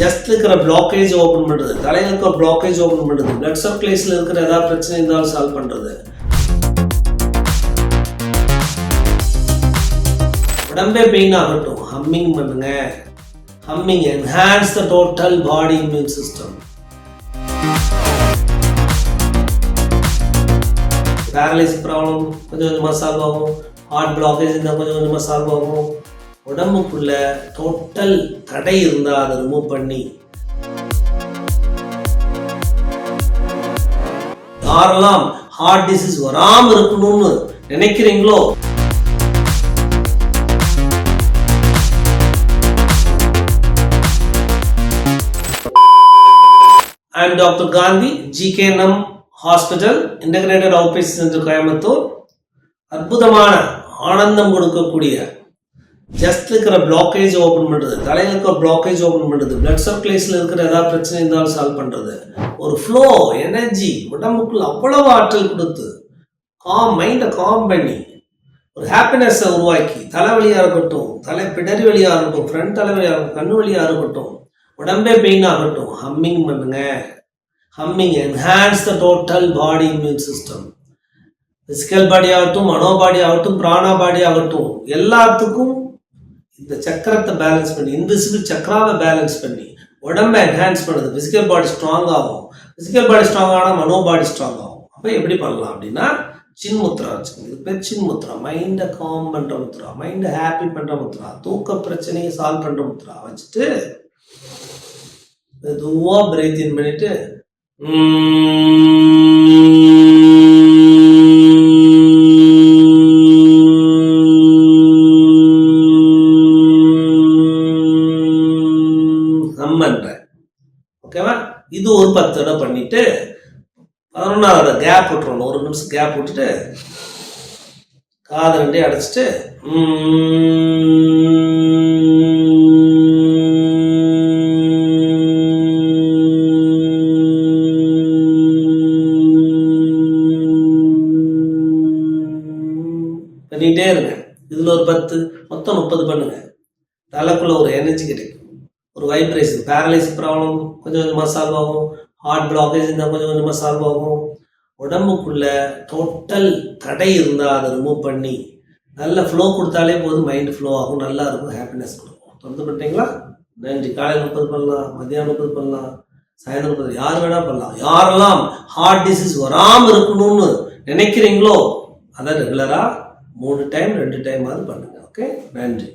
Just இருக்கிற blockage open பண்ணுறது தலையில் இருக்கிற பிளாக்கேஜ் ஓப்பன் பண்ணுறது பிளட் சர்க்குலேஷனில் இருக்கிற ஏதாவது பிரச்சனை இருந்தாலும் சால்வ் பண்ணுறது உடம்பே பெயின் ஆகட்டும். ஹம்மிங் பண்ணுங்க. Humming enhance the total body immune system paralyse problem கொஞ்சம் கொஞ்சமாக சால்வ் ஆகும். ஹார்ட் பிளாக்கேஜ் இருந்தால் கொஞ்சம் கொஞ்சமாக சால்வ் ஆகும். உடம்புக்குள்ள டோட்டல் தடை இருந்தால் அதை ரிமூவ் பண்ணி யாரெல்லாம் ஹார்ட் டிசீஸ் வராமல் இருக்கணும்னு நினைக்கிறீங்களோ I am Dr. Gandhi, GKNM hospital integrated அவுட்பேஸ் centre Coimbatore அற்புதமான ஆனந்தம் கொடுக்கக்கூடிய ஜஸ்ட் இருக்கிற பிளாக்கேஜ் ஓப்பன் பண்ணுறது தலையில் இருக்கிற பிளாக்கேஜ் ஓப்பன் பண்ணுறது பிளட் சப்ளைஸில் இருக்கிற ஏதாவது பிரச்சனை இருந்தாலும் சால்வ் பண்ணுறது ஒரு ஃப்ளோ எனர்ஜி உடம்புக்குள்ள அவ்வளவு ஆற்றல் கொடுத்து காம் மைண்டை காம் பண்ணி ஒரு ஹாப்பினஸ்ஸை உருவாக்கி தலைவலியாக இருக்கட்டும் தலை பிடரி வழியாக இருக்கட்டும் ஃப்ரண்ட் தலைவலியாக இருக்கட்டும் கண் வழியாக இருக்கட்டும் உடம்பே பெயின் ஆகட்டும் ஹம்மிங் பண்ணுங்க. Humming enhance the total body immune system physical body ஆகட்டும் மனோ பாடி ஆகட்டும் பிராணா பாடி ஆகட்டும் எல்லாத்துக்கும் இந்த சக்கரத்தை பேலன்ஸ் பண்ணி இன்விசிபிள் சக்கராவை பேலன்ஸ் பண்ணி உடம்பை என்ஹான்ஸ் பண்ணுது. ஃபிசிக்கல் பாடி ஸ்ட்ராங் ஆகும். ஃபிசிக்கல் பாடி ஸ்ட்ராங் ஆனால் மனோ பாடி ஸ்ட்ராங் ஆகும். அப்போ எப்படி பண்ணலாம் அப்படின்னா சின்முத்ரா வச்சுக்கோங்க. இது பேர் சின்முத்ரா மைண்டை காம் பண்ணுற முத்ரா மைண்டை ஹாப்பி பண்ணுற முத்ரா தூக்க பிரச்சனையை சால்வ் பண்ணுற முத்ரா வச்சுட்டு மெதுவாக பிரீத் இன் பண்ணிட்டு ஹம் பண்றேன் ஓகேவா இது ஒரு பத்து தடவை பண்ணிட்டு பதினொன்றாவது கேப் விட்டுறணும். ஒரு நிமிஷம் கேப் விட்டுட்டு காது ரெண்டையும் அடைச்சிட்டு பண்ணிகிட்டே இருங்க. இதில் ஒரு பத்து மொத்தம் முப்பது பண்ணுங்க. தலைக்குள்ள ஒரு எனர்ஜி கிடைக்கும். ஒரு வைப்ரேஷன் பேரலைஸ் ப்ராப்ளம் கொஞ்சம் கொஞ்சமாக சால்வ் ஆகும். ஹார்ட் பிளாக்கேஜ் இருந்தால் கொஞ்சம் கொஞ்சமாக சால்வ் ஆகும். உடம்புக்குள்ள டோட்டல் தடை இருந்தால் அதை ரிமூவ் பண்ணி நல்ல ஃப்ளோ கொடுத்தாலே போதும் மைண்ட் ஃப்ளோ ஆகும். நல்லா இருக்கும். ஹாப்பினஸ் கொடுக்கும். தொடர்ந்து பண்ணிட்டீங்களா நன்றி. காலையில் முப்பது பண்ணலாம். மதியானம் முப்பது பண்ணலாம். சாயந்தரம் முப்பது. யார் வேணால் பண்ணலாம். யாரெல்லாம் ஹார்ட் டிசீஸ் வராமல் இருக்கணும்னு நினைக்கிறீங்களோ அதை ரெகுலராக மூணு டைம் ரெண்டு டைமாவது பண்ணுங்கள் ஓகே நன்றி.